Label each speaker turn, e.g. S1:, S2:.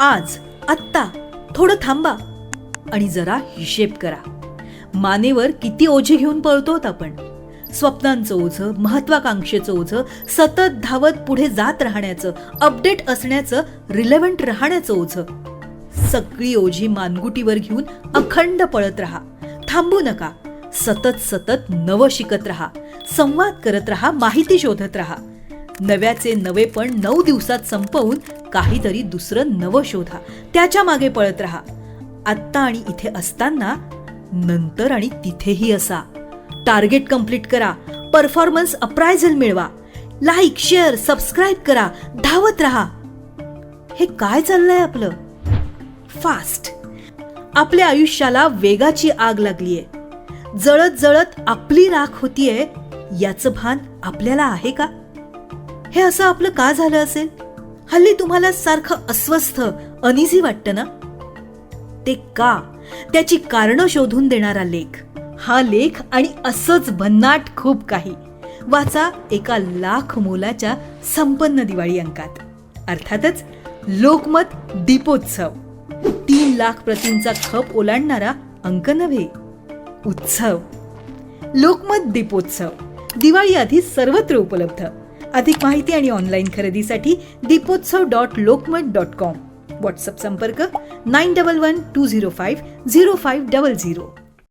S1: आज आत्ता थोडं थांबा आणि जरा हिशेब करा. मानेवर किती ओझे घेऊन पळतोत आपण? स्वप्नांचं ओझं महत्वाकांक्षेचं ओझं सतत धावत पुढे जात राहण्याचं अपडेट असण्याचं रिलेव्हंट राहण्याचं ओझं. सगळी ओझी मानगुटीवर घेऊन अखंड पळत राहा. थांबू नका. सतत सतत नवं शिकत राहा. संवाद करत राहा माहिती शोधत राहा. नव्याचे नवेपण नऊ दिवसात संपवून काहीतरी दुसरं नवं शोधा. त्याच्यामागे पळत राहा. आत्ता आणि इथे असताना नंतर आणि तिथेही असा. टार्गेट कंप्लीट करा. परफॉर्मन्स अप्रायझल मिळवा. लाईक शेअर सबस्क्राईब करा. धावत राहा. हे काय चाललंय आपलं? फास्ट आपल्या आयुष्याला वेगाची आग लागलीये. जळत जळत आपली राख होतीये याचं भान आपल्याला आहे का? हे असं आपलं का झालं असेल? हल्ली तुम्हाला सारखं अस्वस्थ अनिझी वाटतं ना? ते का? त्याची कारणं शोधून देणारा लेख. हा लेख आणि असंच भन्नाट खूप काही. वाचा एका लाख मोलाच्या संपन्न दिवाळी अंकात. अर्थातच लोकमत दीपोत्सव. तीन लाख प्रतींचा खप ओलांडणारा अंक नव्हे उत्सव. लोकमत दीपोत्सव. दिवाळी आधी सर्वत्र उपलब्ध. अधिक माहिती आणि ऑनलाईन खरेदीसाठी Deepotsav dot Lokmat dot com. WhatsApp संपर्क nine double one two zero five zero five double zero.